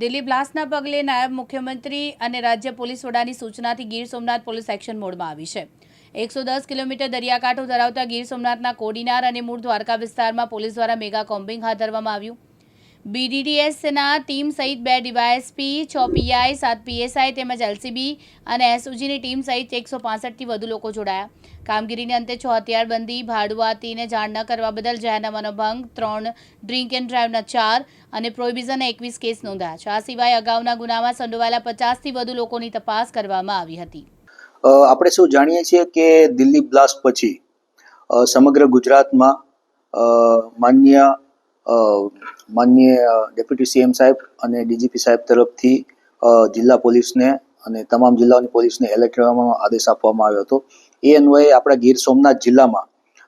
દિલ્હી બ્લાસ્ટના પગલે નાયબ મુખ્યમંત્રી અને રાજ્ય પોલીસ વડાની સૂચનાથી ગીર સોમનાથ પોલીસ એક્શન મોડમાં આવી છે. એકસો દસ કિલોમીટર દરિયાકાંઠો ધરાવતા ગીર સોમનાથના કોડીનાર અને મૂળ દ્વારકા વિસ્તારમાં પોલીસ દ્વારા મેગા કોમ્બિંગ હાથ ધરવામાં આવ્યું. બીડીડીએસના ટીમ સહિત બે ડીવાયએસપી, છ પીઆઈ, સાત પીએસઆઈ તેમજ એલસીબી અને એસઓજીની ટીમ સહિત એકસો પાસઠથી વધુ લોકો જોડાયા. કામગીરીને અંતે છ હથિયારબંધી ભાડુઆતીને જાણ ન કરવા બદલ જાહેરનામાનો ભંગ, ત્રણ ડ્રિંક એન્ડ ડ્રાઈવના ચાર અને પ્રોહિબિઝનના એકવીસ કેસ નોંધાયા છે. આ સિવાય અગાઉના ગુનામાં સંડોવાયેલા પચાસથી વધુ લોકોની તપાસ કરવામાં આવી હતી. આપણે સૌ જાણીએ છીએ કે દિલ્હી બ્લાસ્ટ પછી સમગ્ર ગુજરાતમાં માન્ય અ, માન્ય ડેપ્યુટી સીએમ સાહેબ અને ડીજીપી સાહેબ તરફથી જિલ્લા પોલીસને અને તમામ જિલ્લાઓની પોલીસને એલર્ટ રહેવાનો આદેશ આપવામાં આવ્યો હતો. એ અન્વયે આપણા ગીર સોમનાથ જિલ્લામાં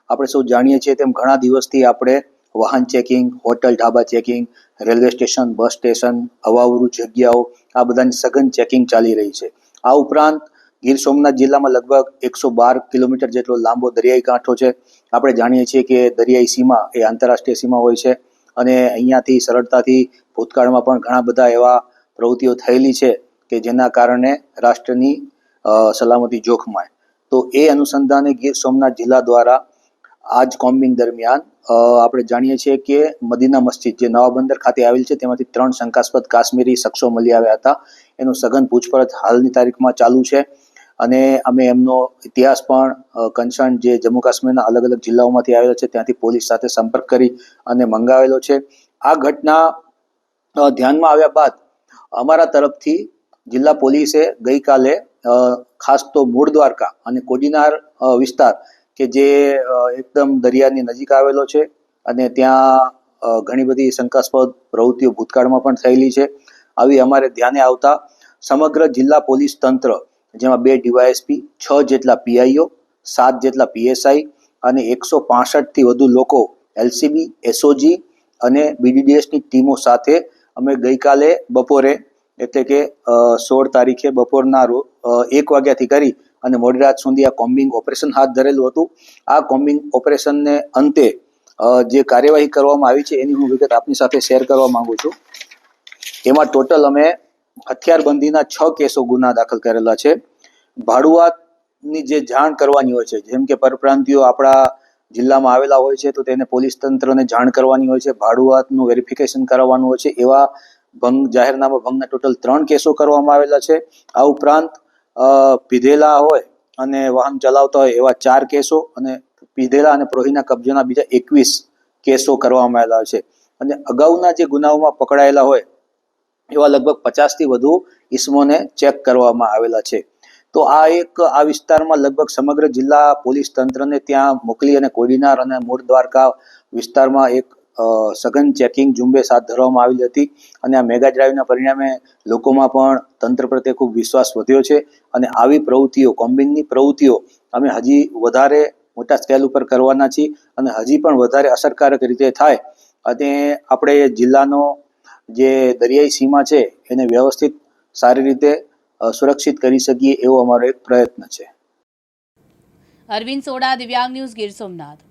આપણે સૌ જાણીએ છીએ તેમ ઘણા દિવસથી આપણે વાહન checking hotel dhaba checking railway station bus station અવાવરૂ જગ્યાઓ આ બધાની સઘન ચેકિંગ ચાલી રહી છે. આ ઉપરાંત ગીર સોમનાથ જિલ્લામાં લગભગ એકસો બાર કિલોમીટર જેટલો લાંબો દરિયાઈ કાંઠો છે. આપણે જાણીએ છીએ કે દરિયાઈ સીમા એ આંતરરાષ્ટ્રીય સીમા હોય છે. અને અહીંયાથી સરળતાથી ભૂતકાળમાં પણ ઘણા બધા એવા પ્રવૃત્તિઓ થયેલી છે કે જેના કારણે રાષ્ટ્રની સલામતી જોખમાય. તો એ અનુસંધાને ગીર સોમનાથ જિલ્લા દ્વારા આજ કોમ્બિંગ દરમિયાન આપણે જાણીએ છીએ કે મદીના મસ્જિદ જે નવા બંદર ખાતે આવેલ છે તેમાંથી ત્રણ શંકાસ્પદ કાશ્મીરી શખ્સો મળી આવ્યા હતા. એનું સઘન પૂછપરછ હાલની તારીખમાં ચાલુ છે. અને અમે એમનો ઇતિહાસ પણ કન્સર્ન જે જમ્મુ કાશ્મીરના અલગ અલગ જિલ્લાઓમાંથી આવેલો છે, ત્યાંથી પોલીસ સાથે સંપર્ક કરી અને મંગાવેલો છે. આ ઘટના ધ્યાનમાં આવ્યા બાદ અમારા તરફથી જિલ્લા પોલીસે ગઈકાલે ખાસ તો મૂળ દ્વારકા અને કોડીનાર વિસ્તાર કે જે એકદમ દરિયાની નજીક આવેલો છે અને ત્યાં ઘણી બધી શંકાસ્પદ પ્રવૃત્તિઓ ભૂતકાળમાં પણ થયેલી છે. આવી અમારે ધ્યાને આવતા સમગ્ર જિલ્લા પોલીસ તંત્ર જેમાં બે ડીવાયએસપી, છ જેટલા પીઆઈઓ, સાત જેટલા પીએસઆઈ અને એકસો પાસઠથી વધુ લોકો એલસીબી, એસઓજી અને બીડીડીએસની ટીમો સાથે અમે ગઈકાલે બપોરે, એટલે કે સોળ તારીખે બપોરના રો એક વાગ્યાથી કરી અને મોડી રાત સુધી આ કોમ્બિંગ ઓપરેશન હાથ ધરેલું હતું. આ કોમ્બિંગ ઓપરેશનને અંતે જે કાર્યવાહી કરવામાં આવી છે એની હું વિગત આપની સાથે શેર કરવા માંગુ છું. એમાં ટોટલ અમે હથિયારબંધીના છ કેસો ગુના દાખલ કરેલા છે. ભાડુઆતની જે જાણ કરવાની હોય છે, જેમ કે પરપ્રાંતિયો આપણા જિલ્લામાં આવેલા હોય છે, તો તેને પોલીસ તંત્રને જાણ કરવાની હોય છે, ભાડુઆતનું વેરિફિકેશન કરાવવાનું હોય છે, એવા ભંગ, જાહેરનામા ભંગના ટોટલ ત્રણ કેસો કરવામાં આવેલા છે. આ ઉપરાંત પીધેલા હોય અને વાહન ચલાવતા હોય એવા ચાર કેસો અને પીધેલા અને પ્રોહીના કબજાના બીજા એકવીસ કેસો કરવામાં આવેલા છે. અને અગાઉના જે ગુનાઓમાં પકડાયેલા હોય, એવા લગભગ પચાસથી વધુ ઇસમોને ચેક કરવામાં આવેલા છે. તો આ એક, આ વિસ્તારમાં લગભગ સમગ્ર જિલ્લા પોલીસ તંત્રને ત્યાં મોકલી અને કોડીનાર અને મૂળ દ્વારકા વિસ્તારમાં એક સઘન ચેકિંગ ઝુંબેશ હાથ ધરવામાં આવેલી હતી. અને આ મેગા ડ્રાઈવના પરિણામે લોકોમાં પણ તંત્ર પ્રત્યે ખૂબ વિશ્વાસ વધ્યો છે. અને આવી પ્રવૃત્તિઓ કોમ્બિંગની પ્રવૃત્તિઓ અમે હજી વધારે મોટા સ્કેલ ઉપર કરવાના છીએ. અને હજી પણ વધારે અસરકારક રીતે થાય. અને આપણે જિલ્લાનો જે દરિયાઈ સીમા છે, એને વ્યવસ્થિત સારી રીતે સુરક્ષિત કરી શકીએ એવો અમારો એક પ્રયત્ન છે. અરવિંદ સોડા દિવ્યાંગ ન્યૂઝ ગીર સોમનાથ.